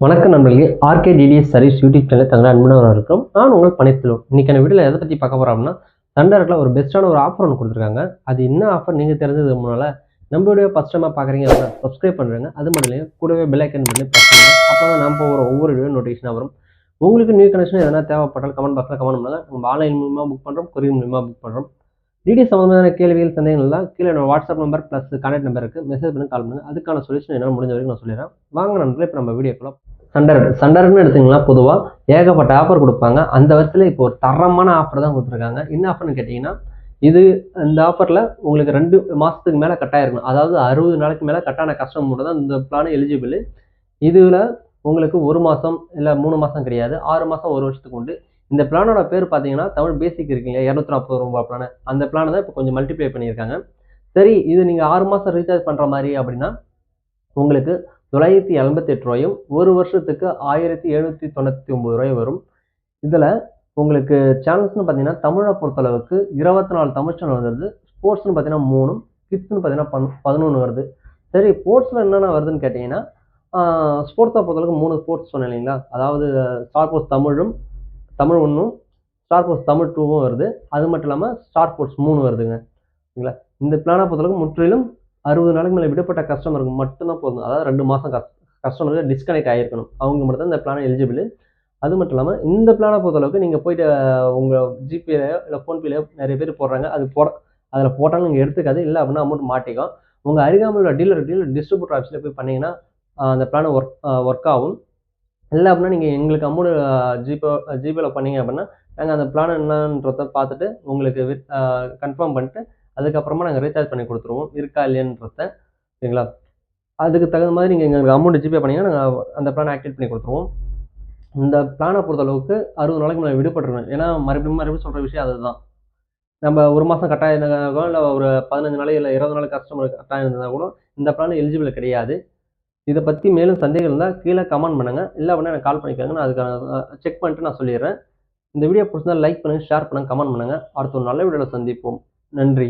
வணக்கம் நண்பர்களே RK DTS service YouTube channel தங்களை அன்புடன் இருக்கும் நான் உங்கள் பணித்தலும் இன்னைக்கான வீடியோவில் எதை பற்றி பார்க்க போகிறோம் அப்படின்னா தண்டரில் ஒரு பெஸ்ட்டான ஒரு ஆஃபர் ஒன்று கொடுத்துருக்காங்க. அது என்ன ஆஃபர் நீங்கள் தெரிஞ்சது முன்னால் நம்ம வீடியோ ஃபஸ்ட் டைமாக பார்க்குறீங்க அப்படின்னா சப்ஸ்கிரைப் பண்ணுறாங்க அது மட்டும் இல்லையா கூடவே பெல் ஐக்கன் பண்ணி ப்ரெஸ் அப்போ தான் நம்ம போகிற ஒவ்வொரு வீடியோ நோட்டிஃபிகேஷனாக வரும். உங்களுக்கு நியூ கனெக்ஷன் எதனா தேவைப்பட்டால் கமெண்ட் பாக்ஸில் கமெண்ட் பண்ணுங்கள் நம்ம ஆன்லைன் மூலமாக புக் பண்ணுறோம் கொரியர் மூலமாக புக் பண்ணுறோம் டிடி சம்மந்தமான கேள்விகள் சந்தேகங்கள்லாம் கீழே என்னோட WhatsApp number plus contact number இருக்குது மெசேஜ் பண்ணி கால் பண்ணுங்க. அதுக்கான சொல்யூஷன் என்னால் முடிஞ்ச வரைக்கும் நான் சொல்லிடுறேன். வாங்க நண்பர்களே இப்போ நம்ம வீடியோக்குள்ள சண்டர் சண்டர்னு எடுத்தீங்கன்னா பொதுவாக ஏகப்பட்ட ஆஃபர் கொடுப்பாங்க. அந்த வருஷத்தில் இப்போ ஒரு தரமான ஆஃபர் தான் கொடுத்துருக்காங்க. என்ன ஆஃபர்னு கேட்டிங்கன்னா இது இந்த ஆஃபரில் உங்களுக்கு ரெண்டு மாதத்துக்கு மேலே கட்டாயிருக்கணும் அதாவது அறுபது நாளைக்கு மேலே கட்டான கஸ்டமர் தான் இந்த பிளான் எலிஜிபிள் இதில் உங்களுக்கு ஒரு மாதம் இல்லை மூணு மாதம் கிடையாது. ஆறு மாதம் ஒரு வருஷத்துக்கு உண்டு. இந்த பிளானோட பேர் பார்த்தீங்கன்னா தமிழ் பேசிக் இருக்கு இல்லையா இரநூத்தி நாற்பது ரூபா பிளான் அந்த பிளானை தான் இப்போ கொஞ்சம் மல்டிப்ளை பண்ணியிருக்காங்க. சரி இது நீங்கள் ஆறு மாதம் ரீசார்ஜ் பண்ணுற மாதிரி அப்படின்னா உங்களுக்கு தொள்ளாயிரத்தி எண்பத்தெட்டு ரூபாயும் ஒரு வருஷத்துக்கு ஆயிரத்தி எழுநூற்றி தொண்ணூற்றி ஒம்பது ரூபாய் வரும். இதில் உங்களுக்கு சேனல்ஸ்னு பார்த்தீங்கன்னா தமிழை பொறுத்தளவுக்கு இருபத்தி நாலு தமிழ் சேனல் வருது ஸ்போர்ட்ஸ்னு பார்த்தீங்கன்னா மூணும். கிட்ஸ்னு பார்த்தீங்கன்னா பன் பதினொன்று வருது. சரி ஸ்போர்ட்ஸில் என்னென்ன வருதுன்னு கேட்டிங்கன்னா ஸ்போர்ட்ஸை பொறுத்தளவுக்கு மூணு ஸ்போர்ட்ஸ் சொன்னேன் இல்லைங்களா? அதாவது ஸ்டார் ஸ்போர்ட்ஸ் தமிழும் தமிழ் ஒன்றும் ஸ்டார் ஸ்போர்ட்ஸ் தமிழ் டூவும் வருது. அது மட்டும் இல்லாமல் ஸ்டார் ஸ்போர்ட்ஸ் மூணு வருதுங்க. சரிங்களா இந்த பிளானை பொறுத்தளவுக்கு முற்றிலும் அறுபது நாளைக்கு மேலே விடப்பட்ட கஸ்டமருக்கு மட்டும்தான் போதும் அதாவது ரெண்டு மாதம் கஸ் கஸ்டமருக்கு டிஸ்கனெக்ட் ஆகிருக்கணும் அவங்க மட்டும் தான் இந்த பிளான் எலிஜிபிள் அது மட்டும் இல்லாமல் இந்த பிளானை பொறுத்தளவுக்கு நீங்கள் போயிட்டு உங்கள் ஜிபேலையோ இல்லை ஃபோன்பேலையோ நிறைய பேர் போடுறாங்க. அது போட அதில் போட்டாலும் நீங்கள் எடுத்துக்காது. இல்லை அப்படின்னா அமௌண்ட் மாட்டிக்கும். உங்கள் அருகாமையில் உள்ள டீலர் டீலர் டிஸ்ட்ரிபியூட்டர் ஆஃபீஸில் போய் பண்ணிங்கன்னா அந்த பிளான் ஒர்க் ஒர்க் ஆகும். இல்லை அப்படின்னா நீங்கள் எங்களுக்கு அமௌண்ட் ஜிபே ஜிபேல பண்ணீங்க அப்படின்னா நாங்கள் அந்த பிளான் என்னன்றத பார்த்துட்டு உங்களுக்கு கன்ஃபார்ம் பண்ணிட்டு அதுக்கப்புறமா நாங்கள் ரீசார்ஜ் பண்ணி கொடுத்துருவோம். இருக்கா இல்லையன்றத சரிங்களா? அதுக்கு தகுந்த மாதிரி நீங்கள் எங்களுக்கு அமௌண்ட் ஜிபே பண்ணிங்கன்னா நாங்கள் அந்த பிளான் ஆக்டிவேட் பண்ணி கொடுத்துருவோம். இந்த பிளானை பொறுத்தளவுக்கு அறுபது நாளைக்கு மேலே விடுபட்டுருவேன் ஏன்னா மறுபடியும் மறுபடியும் சொல்கிற விஷயம் அதுதான். நம்ம ஒரு மாதம் கட்டாயிருந்தாலும் இல்லை ஒரு பதினஞ்சு நாளைக்கு இல்லை இருபது நாளைக்கு கஸ்டமர் கட்டாயிருந்தால் கூட இந்த பிளான் எலிஜிபிள் கிடையாது. இதை பற்றி மேலும் சந்தேகம் இருந்தால் கீழே கமெண்ட் பண்ணுங்கள் இல்லை அப்படின்னா எனக்கு கால் பண்ணிக்கோங்க நான் அதுக்கான செக் பண்ணிட்டு நான் சொல்லிடுறேன். இந்த வீடியோ பிடிச்சிருந்தா லைக் பண்ணுங்கள் ஷேர் பண்ணுங்கள் கமெண்ட் பண்ணுங்கள் அடுத்த ஒரு நல்ல வீடியோவில் சந்திப்போம். நன்றி.